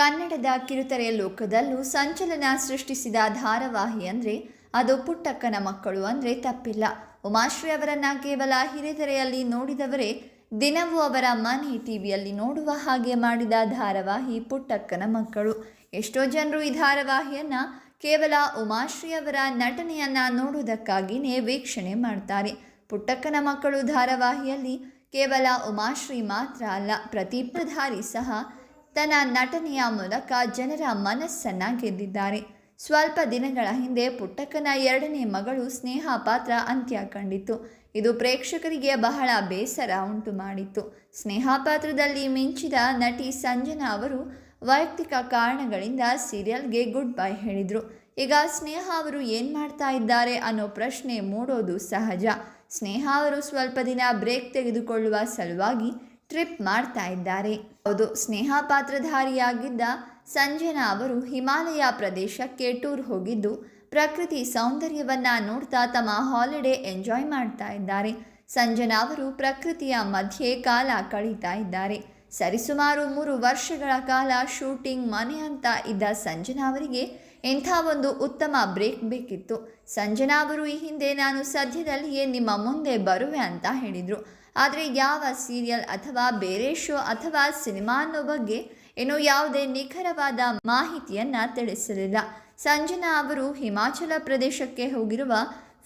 ಕನ್ನಡದ ಕಿರುತೆರೆಯ ಲೋಕದಲ್ಲೂ ಸಂಚಲನ ಸೃಷ್ಟಿಸಿದ ಧಾರಾವಾಹಿ ಅಂದರೆ ಅದು ಪುಟ್ಟಕ್ಕನ ಮಕ್ಕಳು ಅಂದರೆ ತಪ್ಪಿಲ್ಲ. ಉಮಾಶ್ರೀ ಅವರನ್ನ ಕೇವಲ ಹಿರಿತೆರೆಯಲ್ಲಿ ನೋಡಿದವರೇ ದಿನವೂ ಅವರ ಮನೆ ಟಿವಿಯಲ್ಲಿ ನೋಡುವ ಹಾಗೆ ಮಾಡಿದ ಧಾರಾವಾಹಿ ಪುಟ್ಟಕ್ಕನ ಮಕ್ಕಳು. ಎಷ್ಟೋ ಜನರು ಈ ಧಾರಾವಾಹಿಯನ್ನು ಕೇವಲ ಉಮಾಶ್ರೀ ಅವರ ನಟನೆಯನ್ನ ನೋಡುವುದಕ್ಕಾಗಿಯೇ ವೀಕ್ಷಣೆ ಮಾಡ್ತಾರೆ. ಪುಟ್ಟಕ್ಕನ ಮಕ್ಕಳು ಧಾರಾವಾಹಿಯಲ್ಲಿ ಕೇವಲ ಉಮಾಶ್ರೀ ಮಾತ್ರ ಅಲ್ಲ ಪ್ರತಿಪ್ರಧಾರಿ ಸಹ ತನ್ನ ನಟನೆಯ ಮೂಲಕ ಜನರ ಮನಸ್ಸನ್ನ ಗೆದ್ದಿದ್ದಾರೆ. ಸ್ವಲ್ಪ ದಿನಗಳ ಹಿಂದೆ ಪುಟ್ಟಕ್ಕನ ಎರಡನೇ ಮಗಳು ಸ್ನೇಹ ಪಾತ್ರ ಅಂತ್ಯ ಕಂಡಿತು ಇದು ಪ್ರೇಕ್ಷಕರಿಗೆ ಬಹಳ ಬೇಸರ ಉಂಟು ಮಾಡಿತ್ತು. ಸ್ನೇಹ ಪಾತ್ರದಲ್ಲಿ ಮಿಂಚಿದ ನಟಿ ಸಂಜನಾ ಅವರು ವೈಯಕ್ತಿಕ ಕಾರಣಗಳಿಂದ ಸೀರಿಯಲ್ಗೆ ಗುಡ್ ಬೈ ಹೇಳಿದರು. ಈಗ ಸ್ನೇಹ ಅವರು ಏನು ಮಾಡ್ತಾ ಇದ್ದಾರೆ ಅನ್ನೋ ಪ್ರಶ್ನೆ ಮೂಡೋದು ಸಹಜ. ಸ್ನೇಹ ಅವರು ಸ್ವಲ್ಪ ದಿನ ಬ್ರೇಕ್ ತೆಗೆದುಕೊಳ್ಳುವ ಸಲುವಾಗಿ ಟ್ರಿಪ್ ಮಾಡ್ತಾ ಇದ್ದಾರೆ. ಹೌದು, ಸ್ನೇಹ ಪಾತ್ರಧಾರಿಯಾಗಿದ್ದ ಸಂಜನಾ ಅವರು ಹಿಮಾಲಯ ಪ್ರದೇಶಕ್ಕೆ ಟೂರ್ ಹೋಗಿದ್ದು, ಪ್ರಕೃತಿ ಸೌಂದರ್ಯವನ್ನ ನೋಡ್ತಾ ತಮ್ಮ ಹಾಲಿಡೇ ಎಂಜಾಯ್ ಮಾಡ್ತಾ ಇದ್ದಾರೆ. ಸಂಜನಾ ಅವರು ಪ್ರಕೃತಿಯ ಮಧ್ಯೆ ಕಾಲ ಕಳೀತಾ ಇದ್ದಾರೆ. ಸರಿಸುಮಾರು ಮೂರು ವರ್ಷಗಳ ಕಾಲ ಶೂಟಿಂಗ್ ಮನೆ ಅಂತ ಇದ್ದ ಸಂಜನಾ ಅವರಿಗೆ ಇಂಥ ಒಂದು ಉತ್ತಮ ಬ್ರೇಕ್ ಬೇಕಿತ್ತು. ಸಂಜನಾ ಅವರು ಈ ಹಿಂದೆ ನಾನು ಸದ್ಯದಲ್ಲಿಯೇ ನಿಮ್ಮ ಮುಂದೆ ಬರುವೆ ಅಂತ ಹೇಳಿದರು. ಆದರೆ ಯಾವ ಸೀರಿಯಲ್ ಅಥವಾ ಬೇರೆ ಶೋ ಅಥವಾ ಸಿನಿಮಾ ಅನ್ನೋ ಬಗ್ಗೆ ಏನೋ ಯಾವುದೇ ನಿಖರವಾದ ಮಾಹಿತಿಯನ್ನು ತಿಳಿಸಲಿಲ್ಲ. ಸಂಜನಾ ಅವರು ಹಿಮಾಚಲ ಪ್ರದೇಶಕ್ಕೆ ಹೋಗಿರುವ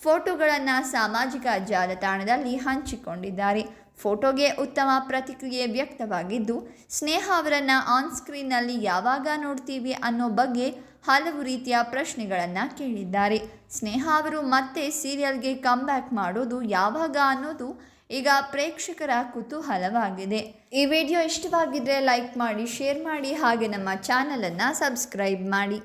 ಫೋಟೋಗಳನ್ನು ಸಾಮಾಜಿಕ ಜಾಲತಾಣದಲ್ಲಿ ಹಂಚಿಕೊಂಡಿದ್ದಾರೆ. ಫೋಟೋಗೆ ಉತ್ತಮ ಪ್ರತಿಕ್ರಿಯೆ ವ್ಯಕ್ತವಾಗಿದ್ದು, ಸ್ನೇಹ ಅವರನ್ನು ಆನ್ ಸ್ಕ್ರೀನ್ನಲ್ಲಿ ಯಾವಾಗ ನೋಡ್ತೀವಿ ಅನ್ನೋ ಬಗ್ಗೆ ಹಲವು ರೀತಿಯ ಪ್ರಶ್ನೆಗಳನ್ನು ಕೇಳಿದ್ದಾರೆ. ಸ್ನೇಹ ಅವರು ಮತ್ತೆ ಸೀರಿಯಲ್ಗೆ ಕಮ್ಬ್ಯಾಕ್ ಮಾಡೋದು ಯಾವಾಗ ಅನ್ನೋದು ಈಗ ಪ್ರೇಕ್ಷಕರ ಕುತೂಹಲವಾಗಿದೆ. ಈ ವಿಡಿಯೋ ಇಷ್ಟವಾಗಿದ್ದರೆ ಲೈಕ್ ಮಾಡಿ ಶೇರ್ ಮಾಡಿ, ಹಾಗೆ ನಮ್ಮ ಚಾನಲನ್ನು ಸಬ್ಸ್ಕ್ರೈಬ್ ಮಾಡಿ.